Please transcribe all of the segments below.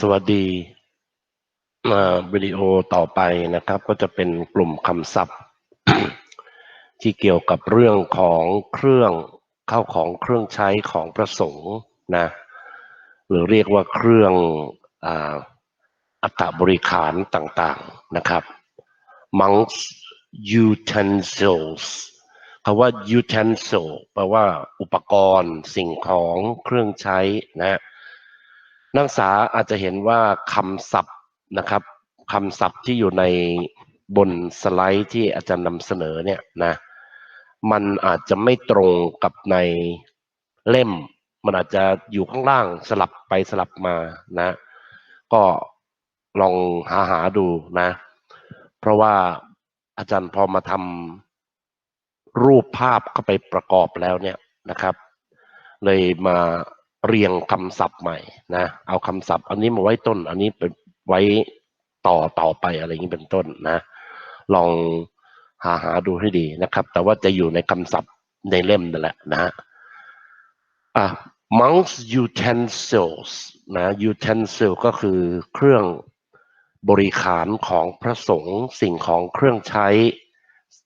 สวัสดีวิดีโอต่อไปนะครับ ก็จะเป็นกลุ่มคำศัพท์ ที่เกี่ยวกับเรื่องของเครื่องเข้าของเครื่องใช้ของพระสงฆ์นะหรือเรียกว่าเครื่องอ่าอัฐบริขารต่างๆนะครับ monks utensils คำว่า utensil แปลว่าอุปกรณ์สิ่งของเครื่องใช้นะ นักศึกษาอาจจะเห็นว่าคำศัพท์นะครับคำศัพท์ที่อยู่ในบนสไลด์ที่อาจารย์นำเสนอเนี่ยนะมันอาจจะไม่ตรงกับในเล่ม มันอาจจะอยู่ข้างล่างสลับไปสลับมานะ ก็ลองหาหาดูนะ เพราะว่าอาจารย์พอมาทำรูปภาพเข้าไปประกอบแล้วเนี่ยนะครับ เลยมา เรียงคำศัพท์ใหม่นะเอาคำศัพท์อันนี้มาไว้ต้น อันนี้เป็นไว้ต่อต่อไปอะไรอย่างนี้เป็นต้นนะ ลองหาหาดูให้ดีนะครับ แต่ว่าจะอยู่ในคำศัพท์ในเล่มนั่นแหละนะฮะอะ monks utensils นะ utensil ก็คือเครื่องบริขารของพระสงฆ์สิ่งของเครื่องใช้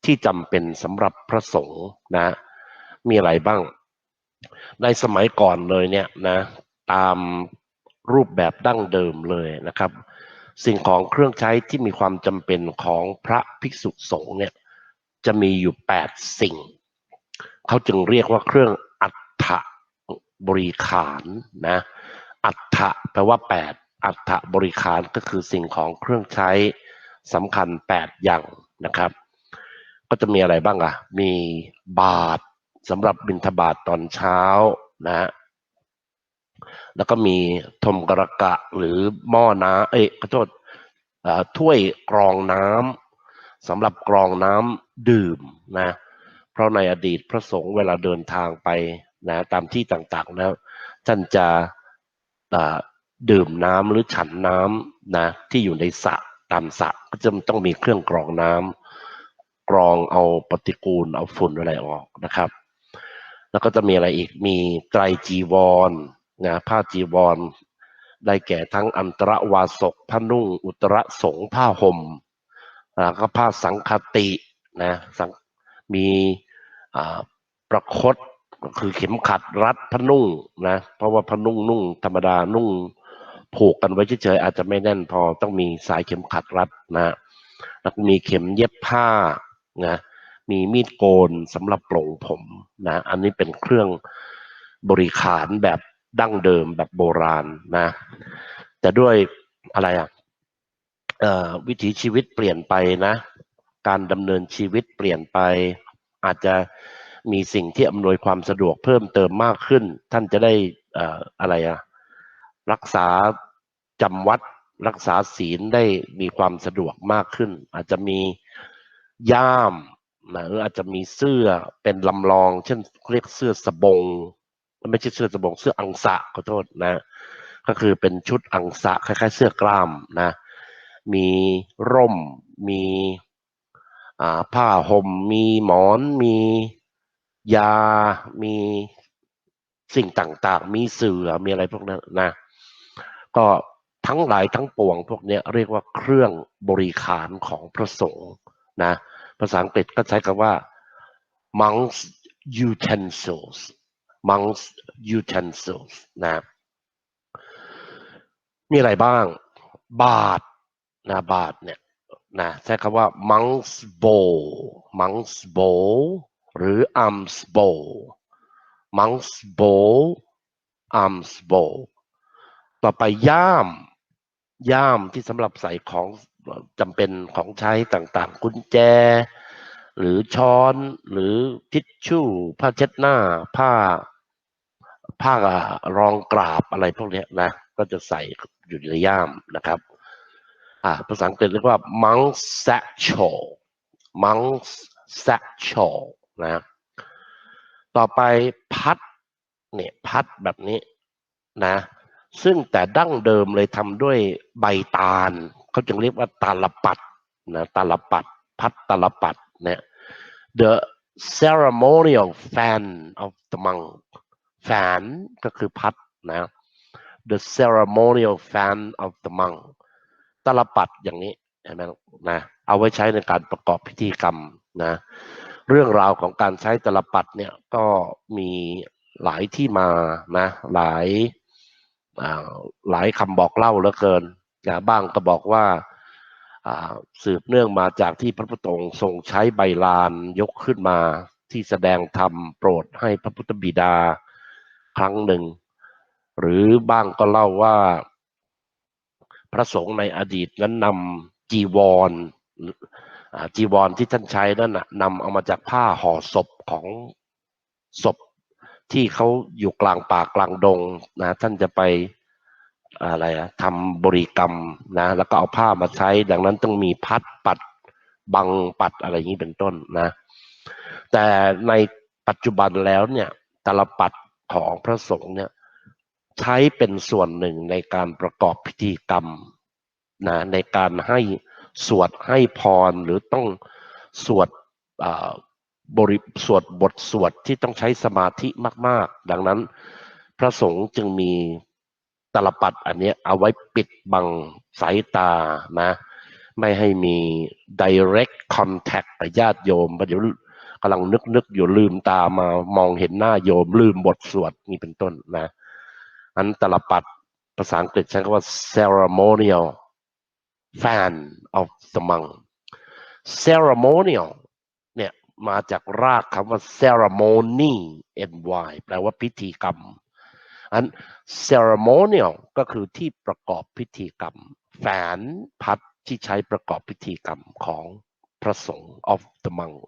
ที่จำเป็นสำหรับพระสงฆ์นะ มีอะไรบ้าง ในสมัยก่อนเลยเนี่ยนะตามรูปแบบดั้งเดิมเลยนะครับ สิ่งของเครื่องใช้ที่มีความจำเป็นของพระภิกษุสงฆ์เนี่ยจะมีอยู่ 8 สิ่ง เขาจึงเรียกว่าเครื่องอัฐบริขารนะอัฐแปลว่า 8 อัฐบริขารก็คือสิ่งของเครื่องใช้สำคัญ 8 อย่างนะครับ ก็จะมีอะไรบ้างอะ มีบาท สำหรับบิณฑบาตตอนเช้านะฮะแล้วก็มีทมกระกะหรือหม้อน้ำเอ้ยขอโทษถ้วยกรองน้ำสำหรับกรองน้ำดื่มนะเพราะในอดีตพระสงฆ์เวลาเดินทางไปนะตามที่ต่างๆแล้วท่านจะดื่มน้ำหรือฉันน้ำนะที่อยู่ในสระตามสระก็จะต้องมีเครื่องกรองน้ำกรองเอาปฏิกูลเอาฝุ่นอะไรออกนะครับ แล้วก็จะมีอะไรอีก มีไตรจีวรนะผ้าจีวร ได้แก่ทั้งอันตรวาสกผ้านุ่ง อุตรสงผ้าห่มแล้วก็ผ้าสังคตินะมีประคตก็คือเข็มขัดรัดผ้านุ่งนะเพราะว่าผ้านุ่งนุ่ง ธรรมดานุ่ง ผูกกันไว้เฉยๆอาจจะไม่แน่นพอต้องมีสายเข็มขัดรัดนะแล้วมีเข็มเย็บผ้านะ มีมีดโกนสำหรับปลงผมนะ อันนี้เป็นเครื่องบริขารแบบดั้งเดิมแบบโบราณนะ แต่ด้วยอะไรอะวิถีชีวิตเปลี่ยนไปนะ การดำเนินชีวิตเปลี่ยนไป อาจจะมีสิ่งที่อำนวยความสะดวกเพิ่มเติมมากขึ้น ท่านจะได้อะไรอะรักษาจำวัดรักษาศีลได้มีความสะดวกมากขึ้น อาจจะมีย่าม นะหรืออาจจะมีเสื้อเป็นลำลอง เช่นเรียกเสื้อสบงไม่ใช่เสื้อสบงเสื้ออังสะขอโทษนะ ก็คือเป็นชุดอังสะคล้าย ๆ เสื้อกล้ามนะ มีร่ม มีผ้าห่มมีหมอน มียา มีสิ่งต่างๆ มีเสือมีอะไรพวกนั้นนะ ก็ทั้งหลายทั้งปวงพวกนี้เรียกว่าเครื่องบริขารของพระสงฆ์นะ ภาษาอังกฤษก็ใช้คำว่า monks utensils monks utensils นะมีอะไรบ้าง บาทนะบาทเนี่ยนะใช้คำว่า monks bowl monks bowl หรือ arms bowl monks bowl arms bowl ต่อไปย่าม ย่ามที่สำหรับใส่ของ จำเป็นของใช้ต่างๆ กุญแจ หรือช้อนหรือทิชชู่ ผ้าเช็ดหน้า ผ้า ผ้ารองกราบอะไรพวกนี้นะ ก็จะใส่อยู่ในย่ามนะครับอ่าภาษาอังกฤษเรียกว่า monk satchel monk satchel นะ ต่อไปพัดเนี่ยพัดแบบนี้นะ ซึ่งแต่ดั้งเดิมเลยทำด้วยใบตาล เขาจึงเรียกว่าตาลปัดนะตาลปัดพัดตาลปัดเนี่ย the ceremonial fan of the monk แฝนก็คือพัดนะ the ceremonial fan of the monk ตาลปัดอย่างนี้เห็นไหมนะเอาไว้ใช้ในการประกอบพิธีกรรมนะเรื่องราวของการใช้ตลปัดเนี่ยก็มีหลายที่มานะหลายหลายคำบอกเล่าเหลือเกิน นะบ้างก็บอกว่าสืบเนื่องมาจากที่พระพุทธองค์ทรงใช้ใบลานยกขึ้นมาที่แสดงธรรมโปรดให้พระพุทธบิดาครั้งหนึ่ง หรือบ้างก็เล่าว่า พระสงฆ์ในอดีตนั้นนำจีวรจีวรที่ท่านใช้นั่นนะนำเอามาจากผ้าห่อศพของศพที่เขาอยู่กลางป่ากลางดงนะท่านจะไป อะไรอะทำบริกรรมนะ แล้วก็เอาผ้ามาใช้ ดังนั้นต้องมีพัดปัดบังปัดอะไรอย่างนี้เป็นต้นนะ แต่ในปัจจุบันแล้วเนี่ยตลปัดของพระสงฆ์เนี่ยใช้เป็นส่วนหนึ่งในการประกอบพิธีกรรมนะในการให้สวดให้พรหรือต้องสวดอ่าบริสวดบทสวดที่ต้องใช้สมาธิมาก ๆ ดังนั้นพระสงฆ์จึงมี ลปัดอันนี้เอาไว้ปิดบังสายตานะไม่ให้มี direct contact กับญาติโยมประเดี๋ยวกำลังนึกนึกอยู่ลืมตามามองเห็นหน้าโยมลืมบทสวดนี่เป็นต้นนะอันตลปัดภาษาอังกฤษใช้คำว่า ceremonial fan of the monk ceremonial เนี่ยมาจากรากคำว่า ceremony ny แปลว่าพิธีกรรม อัน ceremonial ก็คือที่ประกอบพิธีกรรม แฝนพัดที่ใช้ประกอบพิธีกรรมของพระสงฆ์ of the monk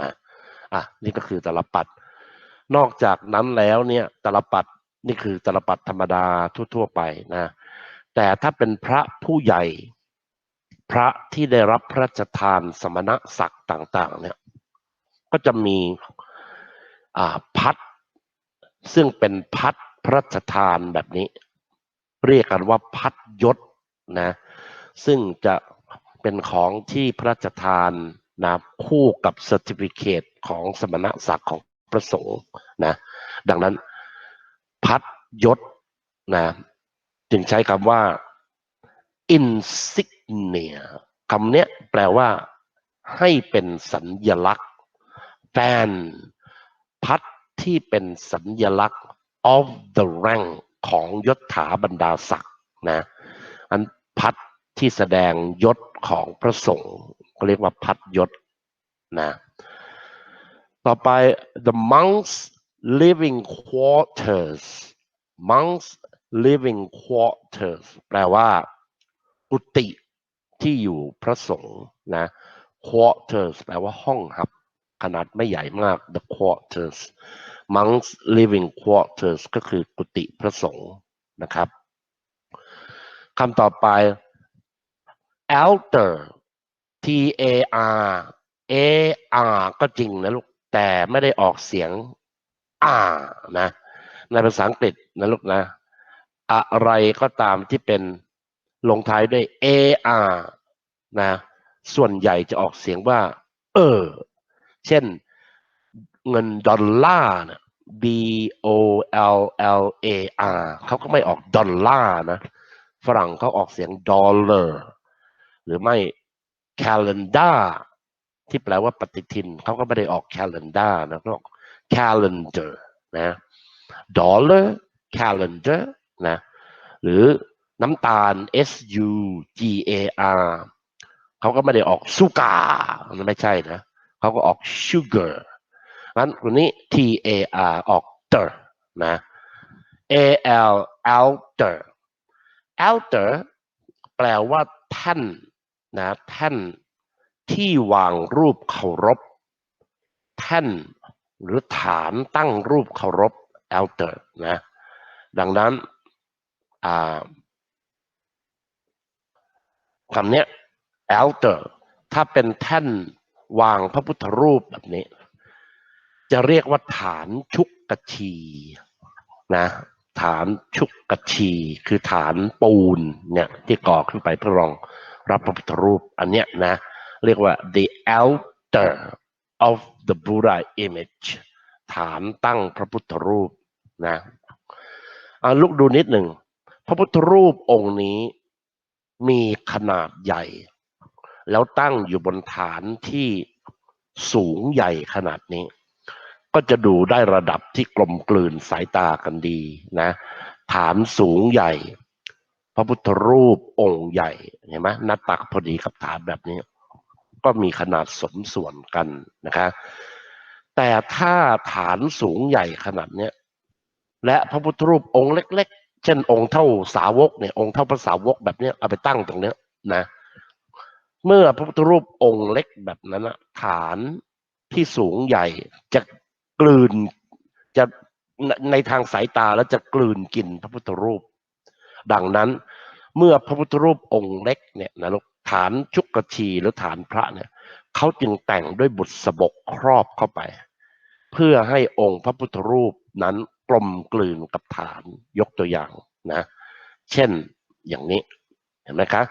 นะอะนี่ก็คือตลปัด นอกจากนั้นแล้วเนี่ยตลปัดนี่คือตลปัดธรรมดาทั่ว ๆ ไปนะ แต่ถ้าเป็นพระผู้ใหญ่ พระที่ได้รับพระราชทานสมณศักดิ์ต่าง ๆ เนี่ย ก็จะมีอ่าพัดซึ่งเป็นพัด พระราชทานแบบนี้ เรียกกันว่าพัดยศนะซึ่งจะเป็นของที่พระราชทานนะคู่กับเซอร์ติฟิเคตของสมณศักดิ์ของพระสงฆ์นะดังนั้นพัดยศนะจึงใช้คำว่า insignia คำเนี้ยแปลว่า ให้เป็นสัญญลักษณ์แฟนพัดที่เป็นสัญญลักษณ์ of the rank ของยศถาบรรดาศักดิ์นะอันพัดที่แสดงยศของพระสงฆ์ก็เรียกว่าพัดยศนะต่อไป the monks living quarters monks living quarters แปลว่ากุฏิที่อยู่พระสงฆ์นะ quarters แปลว่าห้องหับ ขนาดไม่ใหญ่มาก the quarters monks living quarters ก็คือกุฏิพระสงฆ์นะครับคำต่อไป elder t a r a r ก็จริงนะลูก แต่ไม่ได้ออกเสียง r นะ ในภาษาอังกฤษนะลูกนะ อะไรก็ตามที่เป็นลงท้ายด้วย ar นะ ส่วนใหญ่จะออกเสียงว่า เออ เช่น เงินดอลลาร์นะ b o l l a r เขาก็ไม่ออกดอลลาร์นะ ฝรั่งเขาออกเสียงดอลลาร์หรือไม่ calendar ที่แปลว่าปฏิทิน เขาก็ไม่ได้ออก calendar นะเขาออก calendar นะ dollar calendar นะ หรือน้ำตาล s u g a r เขาก็ไม่ได้ออกสุกาไม่ใช่นะ เขาก็ออก sugar งั้นคนนี้ t a r ออก ter นะ a l elder elder แปลว่าท่านนะท่านที่วางรูปเคารพท่านหรือฐานตั้งรูปเคารพ elder นะดังนั้นคำนี้ย elder ถ้าเป็นแท่นวางพระพุทธรูปแบบนี้ จะเรียกว่าฐานชุกกะชีนะฐานชุกกะชี คือฐานปูนเนี่ยที่ก่อขึ้นไปเพื่อรองรับพระพุทธรูปอันเนี้ยนะเรียกว่า the altar of the Buddha image ฐานตั้งพระพุทธรูปนะอาลูกดูนิดหนึ่ง พระพุทธรูปองค์นี้มีขนาดใหญ่ แล้วตั้งอยู่บนฐานที่สูงใหญ่ขนาดนี้ ก็จะดูได้ระดับที่กลมกลืนสายตากันดีนะ ฐานสูงใหญ่ พระพุทธรูปองค์ใหญ่เห็นไหมหน้าตักพอดีกับฐานแบบนี้ ก็มีขนาดสมส่วนกันนะคะ แต่ถ้าฐานสูงใหญ่ขนาดเนี้ยและพระพุทธรูปองค์เล็ก ๆ เช่น องค์เท่าสาวกเนี่ยองค์เท่าพระสาวกแบบนี้เอาไปตั้งตรงเนี้ยนะเมื่อพระพุทธรูปองค์เล็กแบบนั้นนะฐานที่สูงใหญ่จะ กลืนจะในทางสายตาแล้วจะกลืนกินพระพุทธรูป ดังนั้นเมื่อพระพุทธรูปองค์เล็กเนี่ยนะลูกฐานชุกกชีหรือฐานพระเนี่ยเขาจึงแต่งด้วยบุษบกครอบเข้าไป เพื่อให้องค์พระพุทธรูปนั้นกลมกลืนกับฐานยกตัวอย่างนะ เช่นอย่างนี้เห็นไหมคะ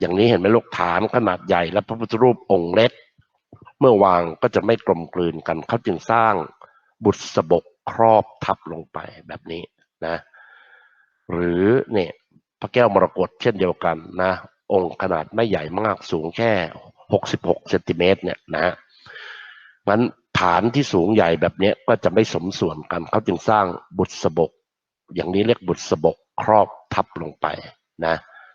อย่างนี้เห็นไหมลูกฐานขนาดใหญ่และพระพุทธรูปองค์เล็ก เมื่อวางก็จะไม่กลมกลืนกันเขาจึงสร้างบุษบกครอบทับลงไปแบบนี้นะ หรือเนี่ยพระแก้วมรกตเช่นเดียวกันนะ องค์ขนาดไม่ใหญ่มากสูงแค่ 66เซนติเมตรเนี่ยนะฮะงั้นฐานที่สูงใหญ่แบบนี้ก็จะไม่สมส่วนกันเขาจึงสร้างบุษบก อย่างนี้เรียกบุษบกครอบทับลงไปนะ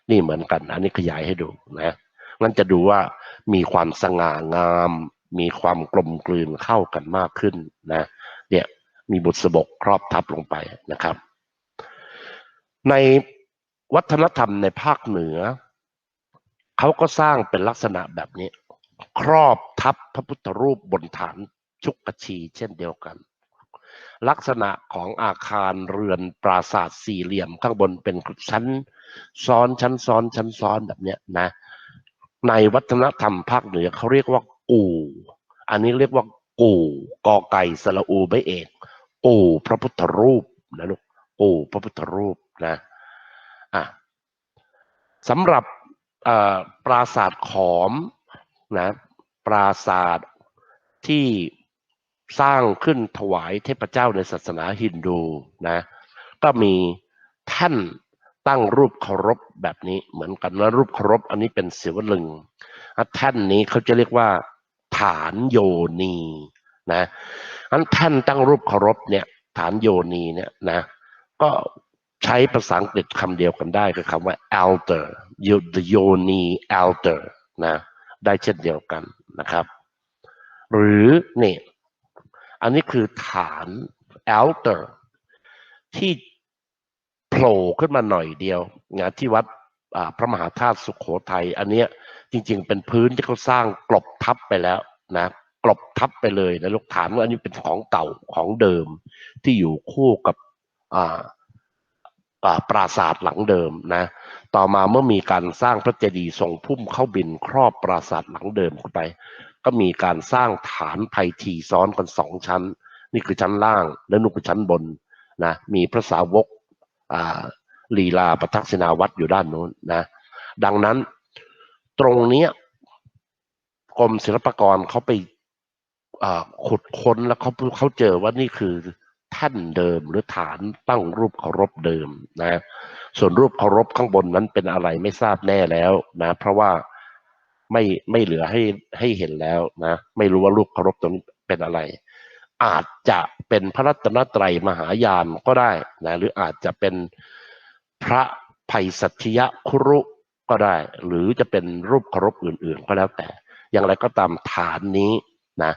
นี่เหมือนกันอันนี้ขยายให้ดูนะ งั้นจะดูว่ามีความสง่างาม มีความกลมกลืนเข้ากันมากขึ้นนะเนี่ยมีบุษบกครอบทับลงไปนะครับ ในวัฒนธรรมในภาคเหนือเขาก็สร้างเป็นลักษณะแบบนี้ ครอบทับพระพุทธรูปบนฐานชุกกชีเช่นเดียวกัน ลักษณะของอาคารเรือนปราสาทสี่เหลี่ยมข้างบนเป็นชั้น ซ้อนชั้นซ้อนชั้นซ้อนแบบนี้นะ ในวัฒนธรรมภาคเหนือเขาเรียกว่ากู่ อันนี้เรียกว่ากู่กอไก่สระอูไม่เอกกู่พระพุทธรูปนะลูกกู่พระพุทธรูปนะอะสำหรับอ่อปราสาทขอมนะปราสาทที่สร้างขึ้นถวายเทพเจ้าในศาสนาฮินดูนะก็มีท่าน ตั้งรูปเคารพแบบนี้เหมือนกันแล้วรูปเคารพอันนี้เป็นศิวลึงอะแท่นนี้เขาจะเรียกว่า ฐานโยนีนะอันแท่นตั้งรูปเคารพเนี่ย ฐานโยนีเนี่ยนะ ก็ใช้ภาษาอังกฤษคำเดียวกันได้คือคำว่า altar yo- the yoni altar นะ ได้เช่นเดียวกันนะครับ หรือนี่ อันนี้คือฐาน altar ที่ ผล่ขึ้นมาหน่อยเดียวงานที่วัดพระมหาธาตุสุขโขทัยอันเนี้ยจริง ๆ เป็นพื้นที่เขาสร้างกลบทับไปแล้วนะกลบทับไปเลยนะลูกฐานว่าอันนี้เป็นของเก่าของเดิมที่อยู่คู่กับปราสาทหลังเดิมนะ ต่อมาเมื่อมีการสร้างพระเจดีย์ทรงพุ่มเข้าบินครอบปราสาทหลังเดิมเข้าไป ก็มีการสร้างฐานไพทีซ้อนกันสองชั้น นี่คือชั้นล่างและนู่นคือชั้นบนนะมีพระสาวก ลีลาประทักษิณาวัดอยู่ด้านโน้นนะ ดังนั้นตรงเนี้ยกรมศิลปากรเขาไปขุดค้นแล้วเขาเขาเจอว่านี่คือท่านเดิมหรือฐานตั้งรูปเคารพเดิมนะ ส่วนรูปเคารพข้างบนนั้นเป็นอะไรไม่ทราบแน่แล้วนะ เพราะว่าไม่ไม่เหลือให้ให้เห็นแล้วนะ ไม่รู้ว่ารูปเคารพตรงนี้เป็นอะไร อาจจะเป็นพระรัตนตรัยมหายานก็ได้นะหรืออาจจะเป็นพระภัยสัชยคุรุก็ได้ หรือจะเป็นรูปเคารพอื่น ๆ ก็แล้วแต่ อย่างไรก็ตามฐานนี้นะ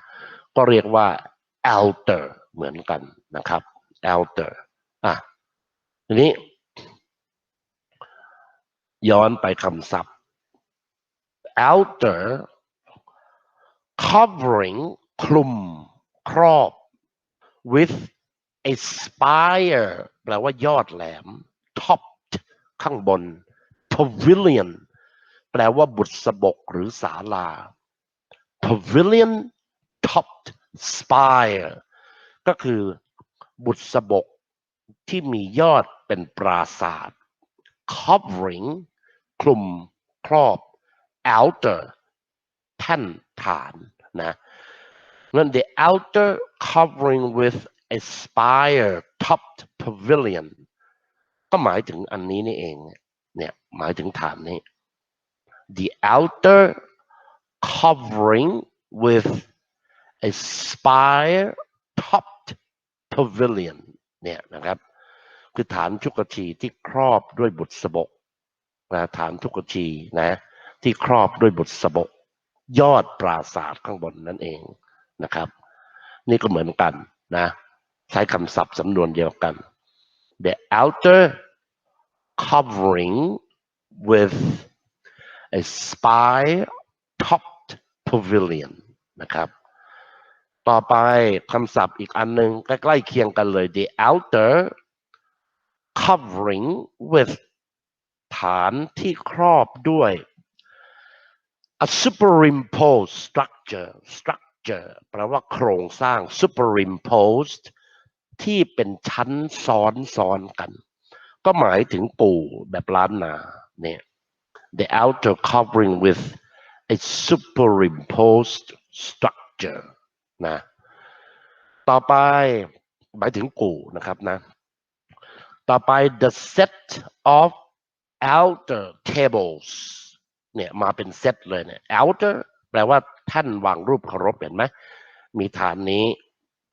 ก็เรียกว่า altar เหมือนกันนะครับ altar อะทีนี้ ย้อนไปคำศัพท์ altar covering คลุม ครอบ with a spire แปลว่ายอดแหลม topped ข้างบน pavilion แปลว่าบุษบกหรือศาลา pavilion topped spire ก็คือบุษบกที่มียอดเป็นปราสาท covering คลุมครอบ outer แท่นฐานนะ นั่น the outer covering with a spire topped pavilion ก็หมายถึงอันนี้นี่เอง เนี่ยหมายถึงฐานนี้ the outer covering with a spire topped pavilion เนี่ยนะครับ คือฐานชุกชีที่ครอบด้วยบุษบกนะฐานชุกชีนะที่ครอบด้วยบุษบก ยอดปราสาทข้างบนนั่นเอง นะครับ นี่ก็เหมือนกันนะใช้คำศัพท์สำนวนเดียวกัน the outer covering with a spire topped pavilion นะครับ ต่อไปคำศัพท์อีกอันหนึ่งใกล้ๆเคียงกันเลย the outer covering with ฐานที่ครอบด้วย a superimposed structure structure แปลว่าโครงสร้าง superimposed ที่เป็นชั้นซ้อนซ้อนกัน ก็หมายถึงปู่แบบล้านนาเนี่ย the outer covering with a superimposed structure นะต่อไปหมายถึงกูนะครับนะ ต่อไป the set of outer tables เนี่ยมาเป็นเซตเลยเนี่ย outer แปลว่า ท่านวางรูปเคารพเห็นไหมมีฐานนี้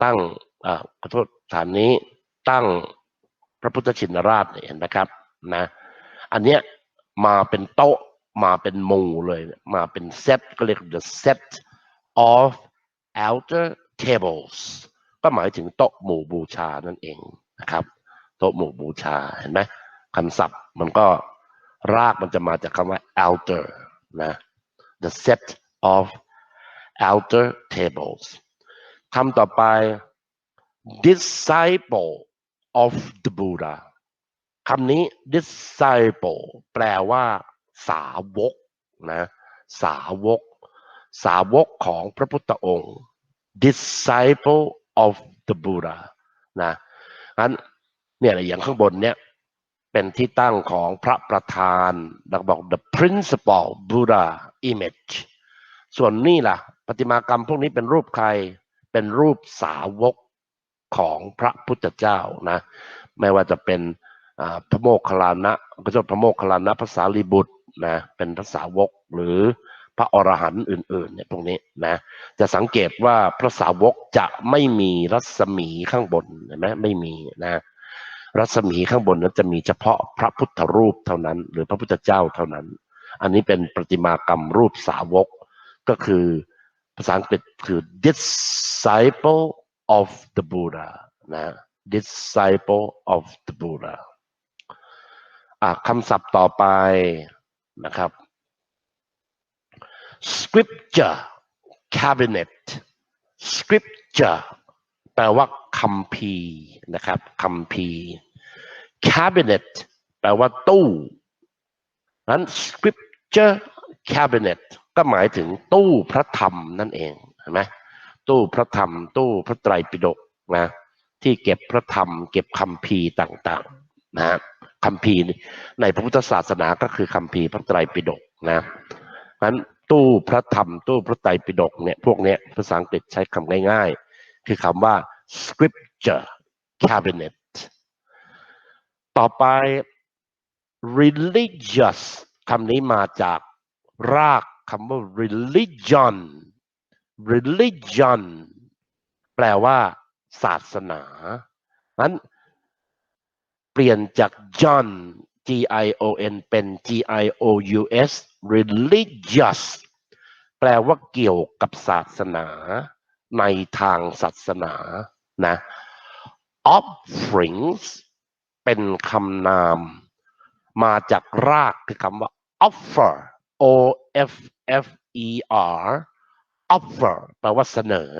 ตั้งอ่าขอโทษฐานนี้ตั้งพระพุทธชินราชเนี่ยเห็นไหมครับนะอันเนี้ยมาเป็นโต๊ะมาเป็นหมู่เลยมาเป็นเซตก็เรียก the set of outer tables ก็หมายถึงโต๊ะหมู่บูชานั่นเองนะครับ โต๊ะหมู่บูชาเห็นไหมคำศัพท์มันก็รากมันจะมาจากคำว่า outer นะ the set of outer tables คำต่อไป disciple of the Buddha คำนี้ disciple แปลว่า สาวกนะสาวก สาวกของพระพุทธองค์ disciple of the Buddha นะงั้นเนี่ยอย่างข้างบนเนี่ยเป็นที่ตั้งของพระประธานเราบอก the principal Buddha image ส่วนนี่ล่ะ ประติมากรรมพวกนี้เป็นรูปใครเป็นรูปสาวกของพระพุทธเจ้านะไม่ว่าจะเป็นพระโมคคัลลานะก็จะพระโมคคัลลานะภาษาลีบุตรนะเป็นพระสาวกหรือพระอรหันต์อื่นๆเนี่ยพวกนี้นะจะสังเกตว่าพระสาวกจะไม่มีรัศมีข้างบนเห็นไหมไม่มีนะรัศมีข้างบนนั้นจะมีเฉพาะพระพุทธรูปเท่านั้น หรือพระพุทธเจ้าเท่านั้น อันนี้เป็นประติมากรรมรูปสาวกก็คือ ภาษาอังกฤษคือ disciple of the Buddha นะ disciple of the Buddha คำศัพท์ต่อไปนะครับ scripture cabinet scripture แปลว่าคัมภีนะครับคัมภี cabinet แปลว่าตู้นั้น scripture cabinet ก็หมายถึงตู้พระธรรมนั่นเองเห็นไหมตู้พระธรรม ตู้พระไตรปิฎกนะที่เก็บพระธรรม เก็บคัมภีร์ต่างๆนะคัมภีร์ในพระพุทธศาสนาก็คือคัมภีร์พระไตรปิฎกนะงั้นตู้พระธรรม ตู้พระไตรปิฎกเนี่ยพวกเนี้ยภาษาอังกฤษใช้คำง่ายๆ คือคำว่า scripture cabinet ต่อไป religious คำนี้มาจากราก คำว่า religion religion แปลว่าศาสนา นั้น เปลี่ยนจาก John G I O N เป็น G I O U S religious แปลว่าเกี่ยวกับศาสนา ในทางศาสนานะ offerings เป็นคำนาม มาจากรากคือคำว่า offer o f f e r offer แปลว่าเสนอ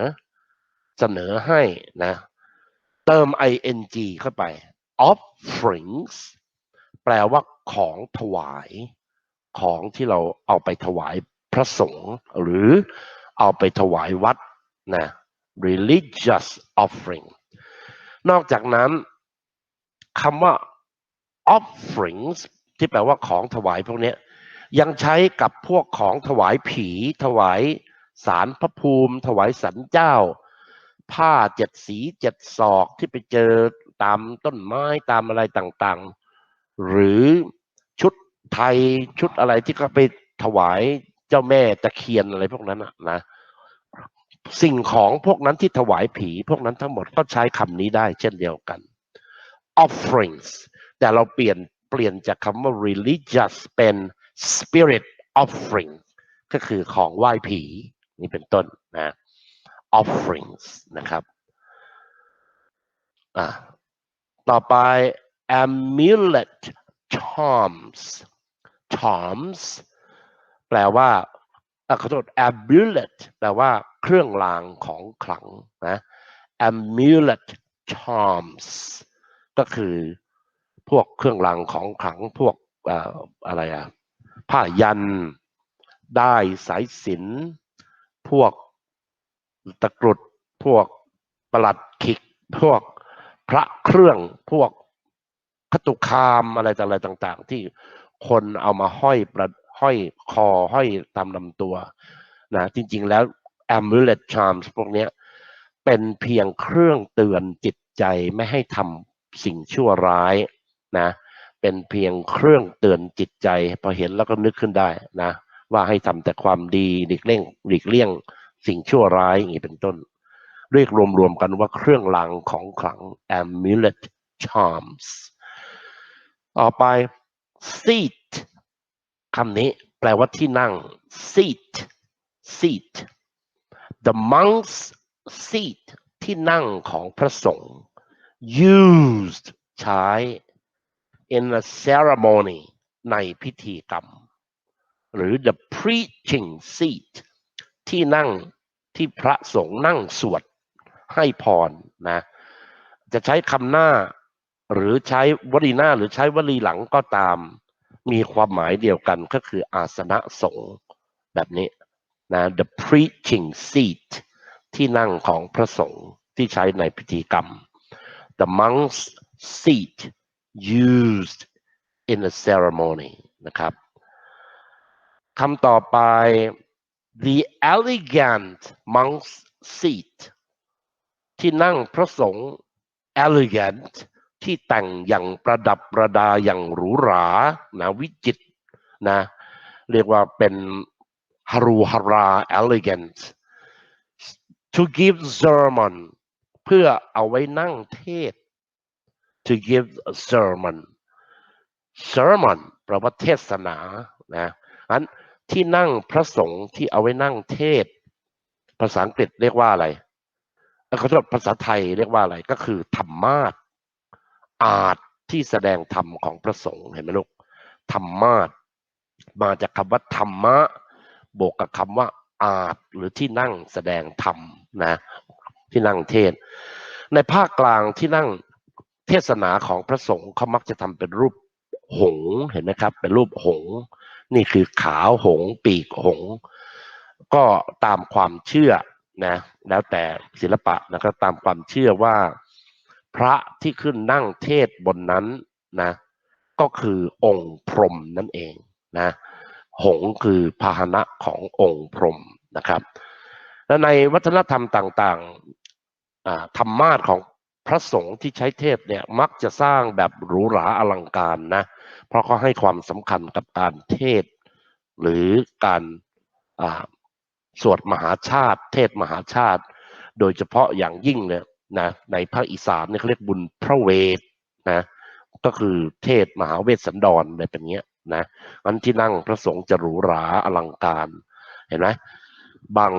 เสนอให้นะ เติม ing เข้าไป offerings แปลว่าของถวาย ของที่เราเอาไปถวายพระสงฆ์หรือเอาไปถวายวัดนะ religious offering นอกจากนั้นคำว่า offerings ที่แปลว่าของถวายพวกนี้ ยังใช้กับพวกของถวายผี ถวายสารพระภูมิ ถวายสันเจ้า ผ้าเจ็ดสีเจ็ดศอกที่ไปเจอตามต้นไม้ตามอะไรต่างๆ หรือชุดไทยชุดอะไรที่เขาไปถวายเจ้าแม่ตะเคียนอะไรพวกนั้นนะนะสิ่งของพวกนั้นที่ถวายผี พวกนั้นทั้งหมดก็ใช้คำนี้ได้เช่นเดียวกัน offerings แต่เราเปลี่ยนเปลี่ยนจากคำว่า religious เป็น spirit offering ก็คือของไหว้ผี นี่เป็นต้นนะ offerings นะครับอะต่อไป amulet charms charms แปลว่าอะขอโทษ amulet แปลว่าเครื่องรางของขลังนะ amulet charms ก็คือพวกเครื่องรางของขลังพวกอออะไรอะ ผ้ายัน ได้สายสินพวกตะกรุดพวกประหลัดขิก พวกพระเครื่องพวกคตุคามอะไรต่างๆต่าง ๆ ที่คนเอามาห้อยประห้อยคอห้อยตามลำตัวนะจริง ๆ แล้ว amulet charms พวกนี้เป็นเพียงเครื่องเตือนจิตใจไม่ให้ทำสิ่งชั่วร้ายนะ เป็นเพียงเครื่องเตือนจิตใจ พอเห็นแล้วก็นึกขึ้นได้นะ ว่าให้ทำแต่ความดีหลีกเลี่ยงหลีกเลี่ยง สิ่งชั่วร้ายอย่างนี้เป็นต้น เรียกรวมๆกันว่าเครื่องรางของขลัง amulet charms ต่อไป seat คำนี้แปลว่าที่นั่ง seat seat the monk's seat ที่นั่งของพระสงฆ์ used ใช้ in a ceremony ในพิธีกรรม หรือ the preaching seat ที่นั่งที่พระสงฆ์นั่งสวดให้พรนะ จะใช้คำหน้า หรือใช้วลีหน้าหรือใช้วลีหลังก็ตาม มีความหมายเดียวกันก็คืออาสนะสงฆ์แบบนี้นะ the preaching seat ที่นั่งของพระสงฆ์ที่ใช้ในพิธีกรรม the monk's seat used in a ceremony นะครับคำต่อไป the elegant monk's seat ที่นั่งพระสงฆ์ elegant ที่แต่งอย่างประดับประดาอย่างหรูหรานะวิจิตนะเรียกว่าเป็นฮารูฮารา elegant to give sermon เพื่อเอาไว้นั่งเทศ to give a sermon sermon แปลว่าเทศนานะอันที่นั่งพระสงฆ์ที่เอาไว้นั่งเทศ ภาษาอังกฤษเรียกว่าอะไรเขอโทษภาษาไทยเรียกว่าอะไรก็คือธรรมาสอาจที่แสดงธรรมของพระสงฆ์เห็นไหมลูกธรรมาสมาจากคำว่าธรรมะ บวกกับคำว่าอาจหรือที่นั่งแสดงธรรมนะที่นั่งเทศ ในภาคกลางที่นั่ง เทศนาของพระสงฆ์เขามักจะทำเป็นรูปหงเห็นไหมครับ เป็นรูปหง นี่คือขาวหง ปีกหง ก็ตามความเชื่อนะแล้วแต่ศิลปะนะครับตามความเชื่อว่าพระที่ขึ้นนั่งเทศบนนั้นนะก็คือองค์พรหมนั่นเองนะหงคือพาหนะขององค์พรหมนะครับ และในวัฒนธรรมต่างๆธรรมาสของ พระสงฆ์ที่ใช้เทศเนี่ยมักจะสร้างแบบหรูหราอลังการนะ เพราะเขาให้ความสำคัญกับการเทศ หรือการสวดมหาชาติ เทศมหาชาติ โดยเฉพาะอย่างยิ่งเนี่ยนะในภาคอีสานเนี่ยเขาเรียกบุญพระเวทนะก็คือเทศมหาเวสสันดรอะไรแบบนี้นะอันที่นั่งพระสงฆ์จะหรูหราอลังการ เห็นไหมบาง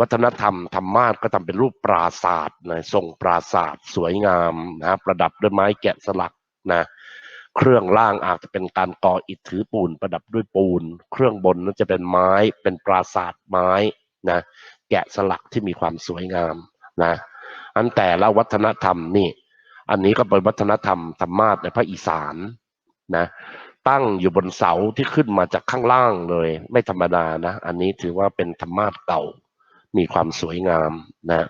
วัฒนธรรมธรรมาสก็ทำเป็นรูปปราศาสตร์นะทรงปราศาสตร์สวยงามนะประดับด้วยไม้แกะสลักนะเครื่องล่างอาจจะเป็นการก่ออิฐถือปูนประดับด้วยปูน เครื่องบนนั้นจะเป็นไม้เป็นปราศาสตร์ไม้นะแกะสลักที่มีความสวยงามนะอันแต่ละวัฒนธรรมนี่ อันนี้ก็เป็นวัฒนธรรมธรรมาสในภาคอีสานนะตั้งอยู่บนเสาที่ขึ้นมาจากข้างล่างเลย ไม่ธรรมดานะ อันนี้ถือว่าเป็นธรรมาสเก่า มีความสวยงามนะ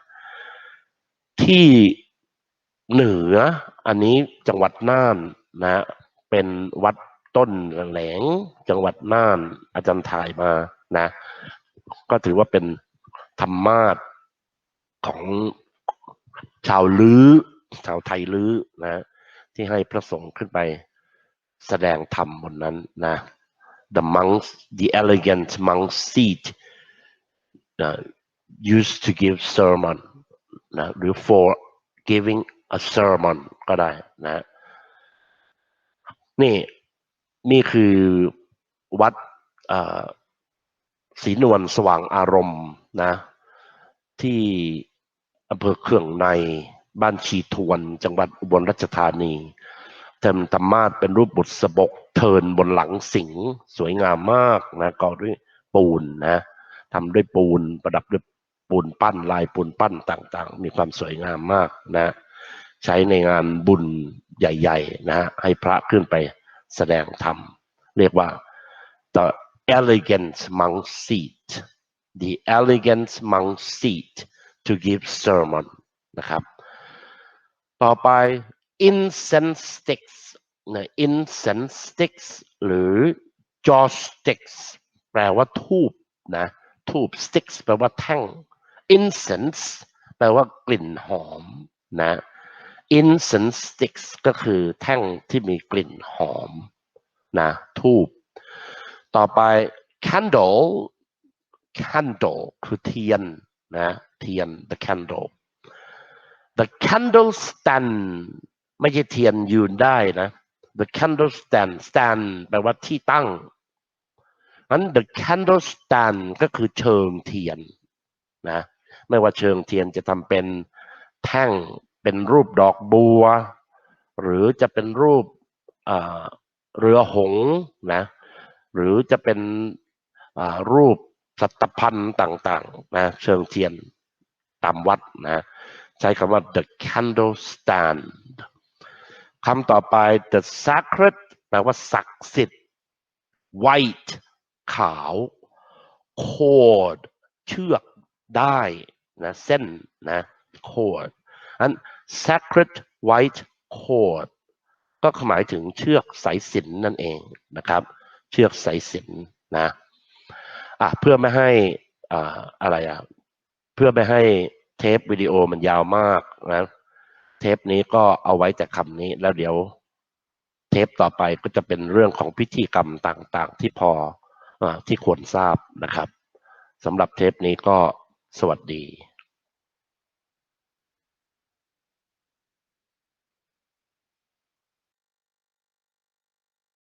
ที่เหนืออันนี้จังหวัดน่านนะเป็นวัดต้นแหลงจังหวัดน่านอาจารย์ถ่ายมานะ ก็ถือว่าเป็นธรรมาสของชาวลื้อชาวไทยลื้อนะ ที่ให้พระสงฆ์ขึ้นไปแสดงธรรมบนนั้นนะ the monks the elegant monk seat นะ used to give sermon นะหรือ for giving a sermon ก็ได้นะ นี่นี่คือวัดอ่อศรีนวลสว่างอารมณ์นะ ที่อำเภอเขื่องในบ้านชีทวน จังหวัดอุบลราชธานีเต็มธรรมาสเป็นรูปบุษบกเทินบนหลังสิงสวยงามมากนะก่อด้วยปูนนะทำด้วยปูนประดับด้วย ปูนปั้นลายปูนปั้นต่างๆ มีความสวยงามมากนะใช้ในงานบุญใหญ่ๆนะฮะให้พระขึ้นไปแสดงธรรม เรียกว่า the elegant monk seat the elegant monk seat to give sermon นะครับต่อไป incense sticks นะ incense sticks หรือ joss sticks แปลว่าทูบนะทูบ sticks แปลว่าแท่ง incense แปลว่ากลิ่นหอมนะ incense sticks ก็คือแท่งที่มีกลิ่นหอมนะทูบต่อไป candle candle คือเทียนนะเทียน the candle the candle stand ไม่ใช่เทียนยืนได้นะ the candle stand stand แปลว่าที่ตั้งนั้น the candle stand ก็คือเชิงเทียนนะ ไม่ว่าเชิงเทียนจะทำเป็นแท่งเป็นรูปดอกบัว หรือจะเป็นรูปเรือหงนะหรือจะเป็นรูปสัตว์พันธ์ต่างๆนะเชิงเทียนตามวัดนะใช้คำว่า the candle stand คำต่อไป the sacred แปลว่าศักดิ์สิทธิ์ white ขาว cord เชือก ได้นะเส้นนะ cord อัน sacred white cord ก็หมายถึงเชือกสายสิญจนนั่นเองนะครับ เชือกสายสิญจนนะอะเพื่อไม่ให้อ่าอะไรอะเพื่อไม่ให้เทปวิดีโอมันยาวมากนะเทปนี้ก็เอาไว้แต่คำนี้แล้วเดี๋ยวเทปต่อไปก็จะเป็นเรื่องของพิธีกรรมต่างๆ ที่พออาที่ควรทราบนะครับสำหรับเทปนี้ก็ สวัสดี